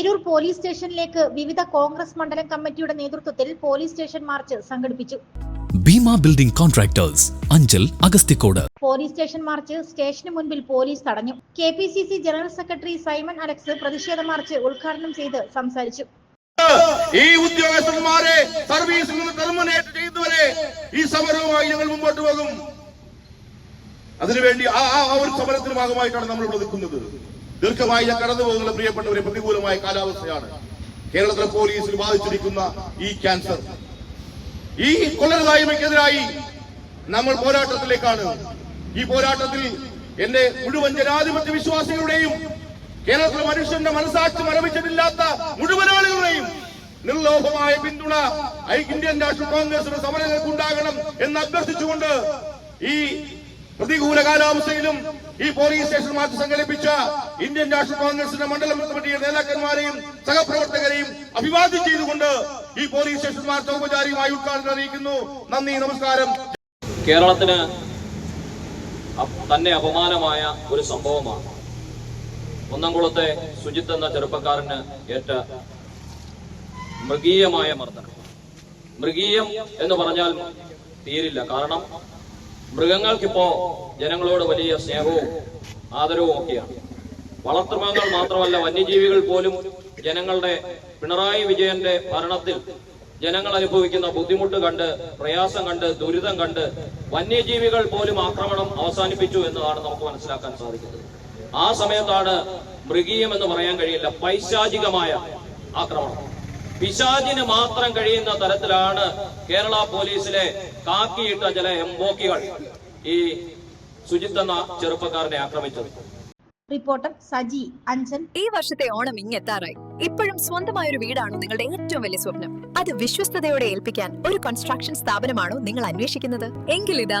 Eroor police സ്റ്റേഷനിലേക്ക് വിവിധ കോൺഗ്രസ് മണ്ഡലം കമ്മിറ്റിയുടെ നേതൃത്വത്തിൽ പോലീസ് സ്റ്റേഷൻ മാർച്ച് സംഘടിപ്പിച്ചു. Bhima building contractors Anchal Agasthikode police station march സ്റ്റേഷന് മുൻപിൽ പോലീസ് തടഞ്ഞു. K P C C general secretary Simon Alex പ്രതിഷേധ മാർച്ച് ഉദ്ഘാടനം ചെയ്ത് സംസാരിച്ചു. ഈ ഉദ്യോഗസ്ഥന്മാരെ സർവീസിൽ നിന്ന് ടെർമിനേറ്റ് ചെയ്തവരെ ഈ സമരവുമായി ഞങ്ങൾ മുമ്പോട്ട് പോകും. അതിനുവേണ്ടി ആ ഒരു സമരത്തിന് ഭാഗമായിട്ടാണ് നമ്മൾ ഇവിടെ നിൽക്കുന്നത്. ദീർഘമായി ഞാൻ കടന്നു പോകുന്ന പ്രിയപ്പെട്ടവരെ പ്രതികൂലമായ കാലാവസ്ഥയാണ്. കേരളത്തിലെ പോലീസിൽ ബാധിച്ചിരിക്കുന്ന ഈ ക്യാൻസർ. ഈ കൊള്ളരുതായ്മയ്ക്കെതിരായി നമ്മൾ പോരാട്ടത്തിലേക്കാണ്. ഈ പോരാട്ടത്തിൽ എന്റെ മുഴുവൻ ജനാധിപത്യ വിശ്വാസികളുടെയും കേരളത്തിലെ മനുഷ്യന്റെ മനസാക്ഷി മരവിച്ചിട്ടില്ലാത്ത മുഴുവൻ ആളുകളുടെയും നിർലോഭമായ പിന്തുണ ഇന്ത്യൻ നാഷണൽ കോൺഗ്രസിന്റെ സമരങ്ങൾക്ക് ഉണ്ടാകണം എന്ന് അഭ്യർത്ഥിച്ചുകൊണ്ട് ഈ പ്രതികൂല കാലാവസ്ഥയിലും ഈ പോലീസ് സ്റ്റേഷൻ മാർച്ച് സംഘടിപ്പിച്ച ഇന്ത്യൻ നാഷണൽ കോൺഗ്രസിന്റെ മണ്ഡലം കമ്മിറ്റിയുടെ നേതാക്കന്മാരെയും സഹപ്രവർത്തകരെയും അഭിവാദ്യം ചെയ്തുകൊണ്ട് ഈ പോലീസ് സ്റ്റേഷൻ മാർച്ച് ഔപചാരികമായി ഉദ്ഘാടനം അറിയിക്കുന്നു. നന്ദി നമസ്കാരം. കേരളത്തിന് തന്നെ അപമാനമായ ഒരു സംഭവമാണ്. ഒന്നംകുളത്തെ സുജിത്ത് എന്ന ചെറുപ്പക്കാരന് ഏറ്റ മൃഗീയമായ മർദ്ദനം. മൃഗീയം എന്ന് പറഞ്ഞാൽ തീരില്ല. കാരണം മൃഗങ്ങൾക്കിപ്പോ ജനങ്ങളോട് വലിയ സ്നേഹവും ആദരവും ഒക്കെയാണ്. വളർത്തുമൃഗങ്ങൾ മാത്രമല്ല വന്യജീവികൾ പോലും ജനങ്ങളുടെ പിണറായി വിജയന്റെ ഭരണത്തിൽ ജനങ്ങൾ അനുഭവിക്കുന്ന ബുദ്ധിമുട്ട് കണ്ട് പ്രയാസം കണ്ട് ദുരിതം കണ്ട് വന്യജീവികൾ പോലും ആക്രമണം അവസാനിപ്പിച്ചു എന്നതാണ് നമുക്ക് മനസ്സിലാക്കാൻ സാധിക്കുന്നത്. ആ സമയത്താണ് മൃഗീയം എന്ന് പറയാൻ കഴിയില്ല പൈശാചികമായ ആക്രമണം. പിശാചിന് മാത്രം കഴിയുന്ന തരത്തിലാണ് കേരള പോലീസിലെ കാക്കിയിട്ട ചില എംബോക്കികൾ ഈ സുജിത് എന്ന ചെറുപ്പക്കാരനെ ആക്രമിച്ചത്. റിപ്പോർട്ടർ സജി അഞ്ചൻ. ഈ വർഷത്തെ ഓണം ഇങ്ങെത്താറായി. ഇപ്പോഴും സ്വന്തമായ ഒരു വീടാണോ നിങ്ങളുടെ ഏറ്റവും വലിയ സ്വപ്നം. അത് വിശ്വസ്തയോടെ ഏൽപ്പിക്കാൻ ഒരു കൺസ്ട്രക്ഷൻ സ്ഥാപനമാണോ നിങ്ങൾ അന്വേഷിക്കുന്നത്? എങ്കിലിതാ